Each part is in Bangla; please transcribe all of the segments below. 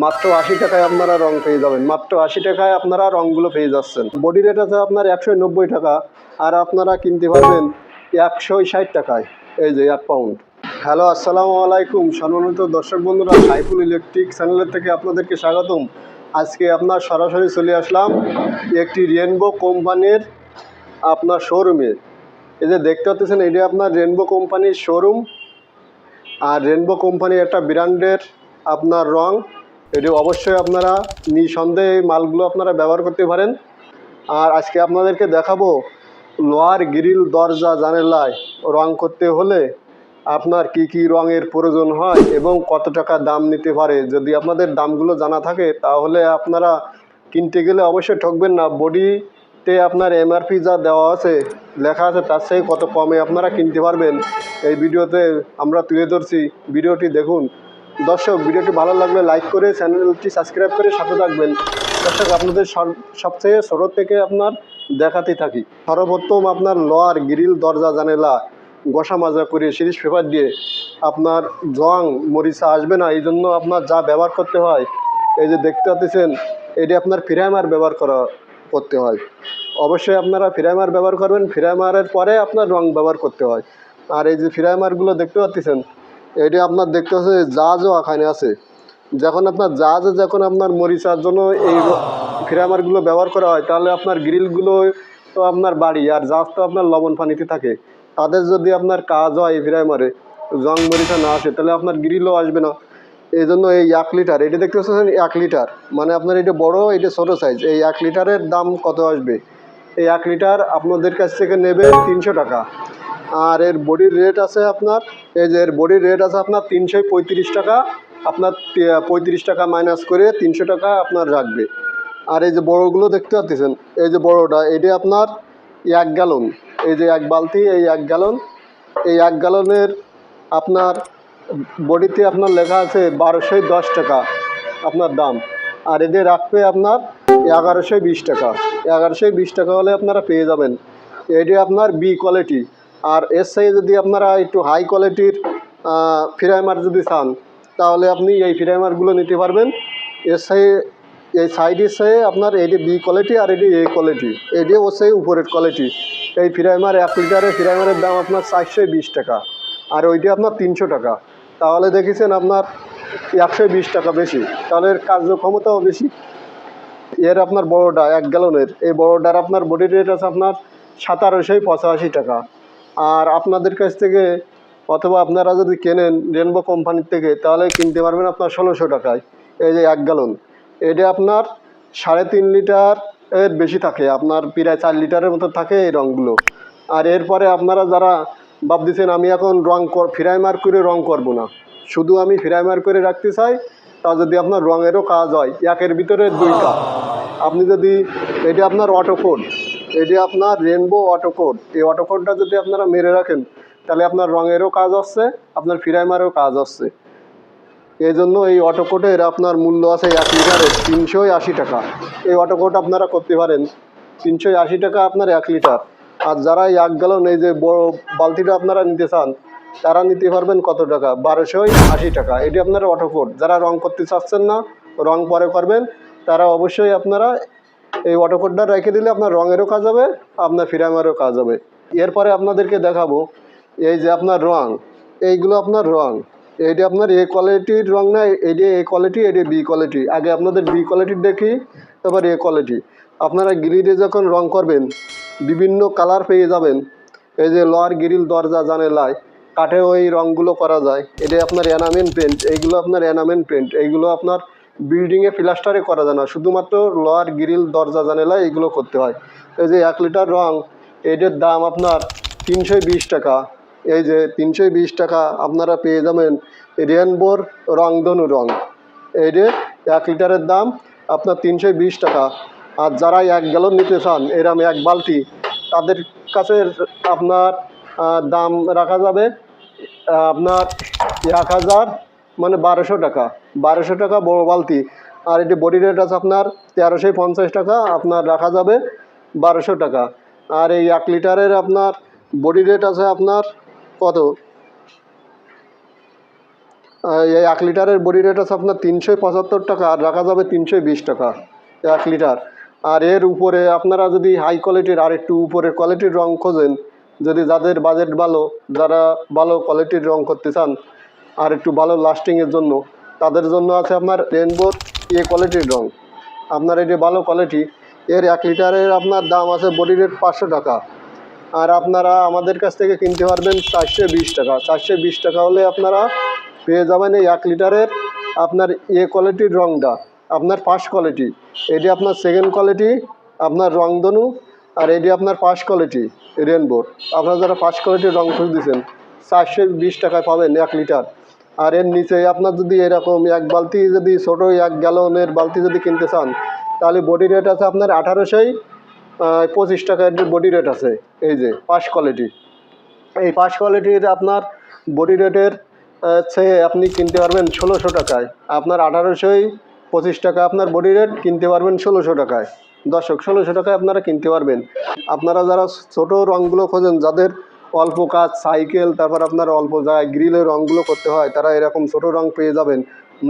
মাত্র আশি টাকায় আপনারা রং পেয়ে যাবেন। মাত্র আশি টাকায় আপনারা রংগুলো পেয়ে যাচ্ছেন। বডি রেট আছে আপনার একশো নব্বই টাকা, আর আপনারা কিনতে পারবেন একশো ষাট টাকায়। এই যে এক পাউন্ড হ্যালো আসসালামু আলাইকুম। সম্মানিত দর্শক বন্ধুরা, সাইফুল ইলেকট্রিক চ্যানেলের থেকে আপনাদেরকে স্বাগতম। আজকে আপনার সরাসরি চলে আসলাম একটি রেনবো কোম্পানির আপনার শোরুমে। এই যে দেখতে পাচ্ছেন, এটা আপনার রেনবো কোম্পানির শোরুম। আর রেনবো কোম্পানি একটা ব্র্যান্ডের আপনার রং। এটি অবশ্যই আপনারা নিঃসন্দেহে মালগুলো আপনারা ব্যবহার করতে পারেন। আর আজকে আপনাদেরকে দেখাবো লোহার গ্রিল, দরজা, জানালায় রং করতে হলে আপনার কি কি রঙের প্রয়োজন হয় এবং কত টাকা দাম নিতে পারে। যদি আপনাদের দামগুলো জানা থাকে, তাহলে আপনারা কিনতে গেলে অবশ্যই ঠকবেন না। বডিতে আপনার এমআরপি যা দেওয়া আছে, লেখা আছে, তার থেকে কত কমে আপনারা কিনতে পারবেন। এই ভিডিওতে আমরা তুলে ধরছি। ভিডিওটি দেখুন। দর্শক, ভিডিওটি ভালো লাগলে লাইক করে চ্যানেলটি সাবস্ক্রাইব করে সাথে থাকবেন। দর্শক, আপনাদের সবচেয়ে ছোটো থেকে আপনার দেখাতে থাকি। সর্বপ্রথম আপনার লোয়ার গ্রিল, দরজা, জানেলা গোসা মাজা করে সিরিজ পেপার দিয়ে আপনার জং, মরিচা আসবে না। এই জন্য আপনার যা ব্যবহার করতে হয়, এই যে দেখতে পাচ্ছেন, এটি আপনার ফিরাইমার ব্যবহার করা, করতে হয়। অবশ্যই আপনারা ফিরাইমার ব্যবহার করবেন। ফিরাইমারের পরে আপনার রং ব্যবহার করতে হয়। আর এই যে ফিরাইমারগুলো দেখতে পাচ্ছেন এটি আপনার দেখতে পাচ্ছেন জাহাজও এখানে আছে। যখন আপনার জাহাজে যখন আপনার মরিচার জন্য এই ফিরাইমারগুলো ব্যবহার করা হয়, তাহলে আপনার গ্রিলগুলো তো আপনার বাড়ি, আর জাহাজ তো আপনার লবণ পানিতে থাকে। তাদের যদি আপনার কাজ হয় এই ফিরাইমারে জং মরিচা না আসে, তাহলে আপনার গ্রিলও আসবে না। এই জন্য এই এক লিটার, এটা দেখতে পাচ্ছেন এক লিটার। মানে আপনার এটা বড়, এটা ছোটো সাইজ এই এক লিটারের দাম কত আসবে? এই এক লিটার আপনাদের কাছ থেকে নেবে তিনশো টাকা। আর এর বডির রেট আছে আপনার, এই যে এর বডির রেট আছে আপনার তিনশো পঁয়ত্রিশ টাকা, আপনার পঁয়ত্রিশ টাকা মাইনাস করে তিনশো টাকা আপনার রাখবে। আর এই যে বড়গুলো দেখতে পাচ্ছেন, এই যে বড়টা, এটি আপনার এক গ্যালন এই যে এক বালতি, এই এক গ্যালন এই এক গ্যালনের আপনার বডিতে আপনার লেখা আছে বারোশো দশ টাকা আপনার দাম। আর এদের রাখবে আপনার এগারোশো বিশ টাকা। এগারোশো বিশ টাকা হলে আপনারা পেয়ে যাবেন। এটি আপনার বি কোয়ালিটি আর এর সাথে যদি আপনারা একটু হাই কোয়ালিটির ফিরাইমার যদি চান, তাহলে আপনি এই ফিরাইমারগুলো নিতে পারবেন। এর সাথে এই সাইডের সাথে আপনার এটি বি কোয়ালিটি আর এটি এ কোয়ালিটি এটি হচ্ছে উপরের কোয়ালিটি এই ফিরাইমার এক লিটারের ফিরাইমারের দাম আপনার চারশো বিশ টাকা। আর ওইটি আপনার তিনশো টাকা। তাহলে দেখেছেন আপনার একশো বিশ টাকা বেশি। তাহলে এর কার্যক্ষমতাও বেশি। এর আপনার বড়োটা এক গ্যালনের। এই বড়োটার আপনার বডি রেট আছে আপনার সাতারোশোই পঁচাশি টাকা। আর আপনাদের কাছ থেকে অথবা আপনারা যদি কেনেন রেনবো কোম্পানির থেকে, তাহলে কিনতে পারবেন আপনার ষোলোশো টাকায়। এই যে এক গ্যালন, এটা আপনার সাড়ে তিন লিটার এর বেশি থাকে, আপনার প্রায় চার লিটারের মতো থাকে এই রঙগুলো আর এরপরে আপনারা যারা ভাবতেছেন, আমি এখন রং কর, ফিরাইমার করে রং করব না, শুধু আমি ফিরাইমার করে রাখতে চাই, তা যদি আপনার রঙেরও কাজ হয়, একের ভিতরে দুইটা। আপনি যদি, এটা আপনার অটো কোড এটি আপনার রেনবো অটো কোড এই অটো কোডটা যদি আপনারা মেরে রাখেন, তাহলে আপনার রঙেরও কাজ আসছে, আপনার ফিরাইমারেও কাজ আসছে। এই জন্য এই অটো কোটের আপনার মূল্য আছে এক লিটারের তিনশো আশি টাকা। এই অটো কোট আপনারা করতে পারেন, তিনশো আশি টাকা আপনার এক লিটার। আর যারা এই এক গ্যালন এই যে বড় বালতিটা আপনারা নিতে চান, তারা নিতে পারবেন কত টাকা? বারোশোই আশি টাকা। এটি আপনার অটো কোট যারা রং করতে চাচ্ছেন না, রং পরে করবেন, তারা অবশ্যই আপনারা এই কোডটা রেখে দিলে আপনার রঙেরও কাজ হবে, আপনার ফিরামেরও কাজ হবে। এরপরে আপনাদেরকে দেখাবো, এই যে আপনার রং, এইগুলো আপনার রং। এইটা আপনার এ কোয়ালিটির রং না এটি এ কোয়ালিটি এটি বি কোয়ালিটি আগে আপনাদের বি কোয়ালিটির দেখি, তারপর এ কোয়ালিটি আপনারা গ্রিলে যখন রং করবেন, বিভিন্ন কালার পেয়ে যাবেন। এই যে লোয়ার গ্রিল দরজা জানেলায় কাঠে ওই রঙগুলো করা যায়। এটা আপনার এনামেন পেন্ট এইগুলো আপনার এনামেন পেন্ট এইগুলো আপনার বিল্ডিংয়ে প্লাস্টারে করা যায় না। শুধুমাত্র লোহার গ্রিল দরজা, জানেলা এইগুলো করতে হয়। এই যে এক লিটার রং, এটার দাম আপনার তিনশো বিশ টাকা। এই যে তিনশো বিশ টাকা আপনারা পেয়ে যাবেন রেনবোর রংধনু রং। এই যে এক লিটারের দাম আপনার তিনশো বিশ টাকা। আর যারা এক গ্যালন নিতে চান এরম এক বালতি, তাদের কাছে আপনার দাম রাখা যাবে আপনার এক হাজার মানে বারোশো টাকা। বারোশো টাকা বড় বালতি। আর এটি বডি রেট আছে আপনার তেরোশো পঞ্চাশ টাকা, আপনার রাখা যাবে বারোশো টাকা। আর এই এক লিটারের আপনার বডি রেট আছে আপনার কত? এই এক লিটারের বডি রেট আছে আপনার তিনশো পঁচাত্তর টাকা, আর রাখা যাবে তিনশো বিশ টাকা এক লিটার। আর এর উপরে আপনারা যদি হাই কোয়ালিটির আর একটু উপরের কোয়ালিটির রং খোঁজেন, যদি যাদের বাজেট ভালো, যারা ভালো কোয়ালিটির রং করতে চান আর একটু ভালো লাস্টিংয়ের জন্য। তাদের জন্য আছে আপনার রেনবোর এ কোয়ালিটির রং আপনার এটি ভালো কোয়ালিটি এর এক লিটারের আপনার দাম আছে বডি রেট পাঁচশো টাকা। আর আপনারা আমাদের কাছ থেকে কিনতে পারবেন চারশো বিশ টাকা। চারশো বিশ টাকা হলে আপনারা পেয়ে যাবেন এই এক লিটারের আপনার এ কোয়ালিটির রংটা আপনার ফার্স্ট কোয়ালিটি এটি আপনার সেকেন্ড কোয়ালিটি আপনার রংধনু, আর এটি আপনার ফার্স্ট কোয়ালিটি রেনবোর আপনারা যারা ফার্স্ট কোয়ালিটির রং খুঁজতেছেন, চারশো বিশ টাকায় পাবেন এক লিটার। আর এর নিচে আপনার যদি এরকম এক বালতি যদি ছোটো, এক গ্যালনের বালতি যদি কিনতে চান, তাহলে বডি রেট আছে আপনার আঠারোশোই পঁচিশ টাকার বডি রেট আছে। এই যে ফার্স্ট কোয়ালিটি এই ফার্স্ট কোয়ালিটির আপনার বডি রেটের চেয়ে আপনি কিনতে পারবেন ষোলোশো টাকায়। আপনার আঠারোশোই, পঁচিশ টাকা আপনার বডি রেট কিনতে পারবেন ষোলোশো টাকায়। দর্শক, ষোলোশো টাকায় আপনারা কিনতে পারবেন। আপনারা যারা ছোটো রঙগুলো খোঁজেন, যাদের অল্প কাজ, সাইকেল, তারপর আপনার অল্প জায়গায় গ্রিলের রঙগুলো করতে হয়, তারা এরকম ছোটো রং পেয়ে যাবেন।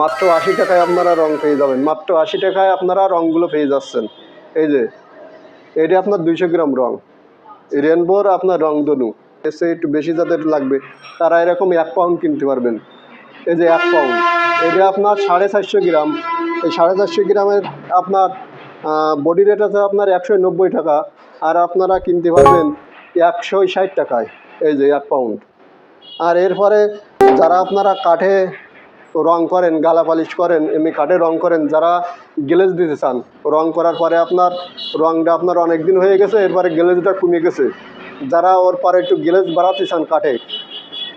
মাত্র আশি টাকায় আপনারা রং পেয়ে যাবেন। মাত্র আশি টাকায় আপনারা রঙগুলো পেয়ে যাচ্ছেন। এই যে, এটা আপনার দুইশো গ্রাম রং। রেনবোর আপনার রং রংধনু এসে একটু বেশি যাদের লাগবে, তারা এরকম এক পাউন্ড কিনতে পারবেন। এই যে এক পাউন্ড। এটা আপনার সাড়ে চারশো গ্রাম। এই সাড়ে চারশো গ্রামের আপনার বডি রেট আছে আপনার একশো নব্বই টাকা। আর আপনারা কিনতে পারবেন একশো ষাট টাকায়, এই যে এক পাউন্ড আর এরপরে যারা আপনারা কাঠে রং করেন, গালা পালিশ করেন, এমনি কাঠে রং করেন, যারা গ্লেজ দিতে চান, রং করার পরে আপনার রংটা আপনার অনেক দিন হয়ে গেছে, এরপরে গ্লেজটা কমে গেছে। যারা ওর পরে একটু গ্লেজ বাড়াতে চান কাঠে,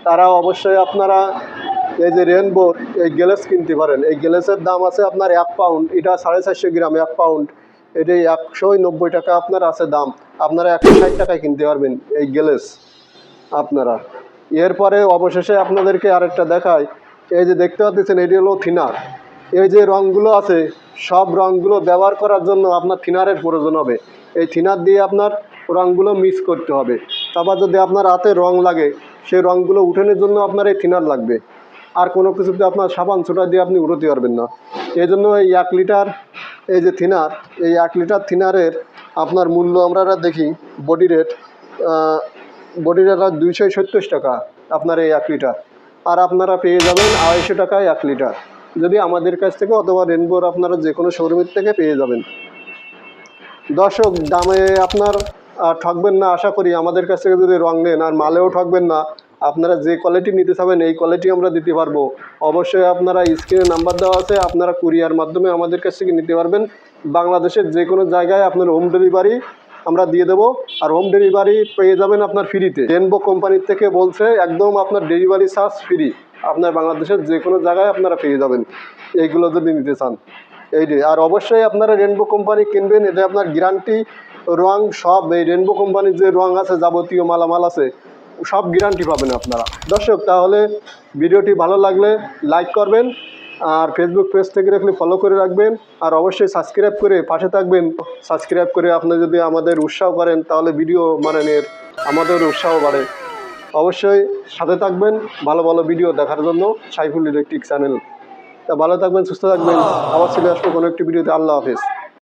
তারা অবশ্যই আপনারা এই যে রেনবোর এই গ্লেস কিনতে পারেন। এই গ্লেসের দাম আছে আপনার এক পাউন্ড এটা সাড়ে চারশো গ্রাম, এক পাউন্ড এটি একশো নব্বই টাকা আপনার আছে দাম। আপনারা একশো ষাট টাকায় কিনতে পারবেন এই গ্লেস আপনারা। এরপরে অবশেষে আপনাদেরকে আরেকটা দেখায় এই যে দেখতে পাচ্ছেন, এটি হলো থিনার। এই যে রঙগুলো আছে, সব রঙগুলো ব্যবহার করার জন্য আপনার থিনারের প্রয়োজন হবে। এই থিনার দিয়ে আপনার রঙগুলো মিক্স করতে হবে। তারপর যদি আপনার হাতে রং লাগে, সেই রঙগুলো উঠানোর জন্য আপনার এই থিনার লাগবে। আর কোনো কিছুতে আপনার সাবান ছোটা দিয়ে আপনি উঠোতে পারবেন না। এই জন্য এই এক লিটার এই যে থিনার, এই এক লিটার থিনারের আপনার মূল্য আমরা দেখি বডি রেট বডি রেট আর দুইশো সত্তর টাকা আপনার এই এক লিটার। আর আপনারা পেয়ে যাবেন আড়াইশো টাকায় এক লিটার। যদি আমাদের কাছ থেকে অথবা রেনবোর আপনারা যে কোনো শোরুমের থেকে পেয়ে যাবেন। দর্শক, দামে আপনার ঠকবেন না, আশা করি আমাদের কাছ থেকে যদি রং নেন, আর মালেও ঠকবেন না আপনারা যে কোয়ালিটি নিতে চাবেন, এই কোয়ালিটি আমরা দিতে পারব। অবশ্যই আপনারা স্ক্রিনে নাম্বার দেওয়া আছে, আপনারা কুরিয়ার মাধ্যমে আমাদের কাছ থেকে নিতে পারবেন। বাংলাদেশের যে কোনো জায়গায় আপনার হোম ডেলিভারি আমরা দিয়ে দেবো, আর হোম ডেলিভারি পেয়ে যাবেন আপনার ফ্রিতে রেনবো কোম্পানির থেকে বলছে, একদম আপনার ডেলিভারি চার্জ ফ্রি আপনার বাংলাদেশের যে কোনো জায়গায় আপনারা পেয়ে যাবেন। এইগুলো যদি নিতে চান। এই যে, আর অবশ্যই আপনারা রেনবো কোম্পানি কিনবেন, এটা আপনার গ্যারান্টি রং সব। এই রেনবো কোম্পানির যে রং আছে, যাবতীয় মালামাল আছে সব গ্যারান্টি পাবেন আপনারা। দর্শক, তাহলে ভিডিওটি ভালো লাগলে লাইক করবেন, আর ফেসবুক পেজ থেকে রাখলে ফলো করে রাখবেন, আর অবশ্যই সাবস্ক্রাইব করে পাশে থাকবেন। সাবস্ক্রাইব করে আপনি যদি আমাদের উৎসাহ করেন, তাহলে ভিডিও মানের আমাদের উৎসাহ বাড়ে। অবশ্যই সাথে থাকবেন ভালো ভালো ভিডিও দেখার জন্য, সাইফুল ইলেকট্রিক চ্যানেল তা ভালো থাকবেন, সুস্থ থাকবেন। আবার চলে আসব কোনো একটি ভিডিওতে আল্লাহ হাফেজ।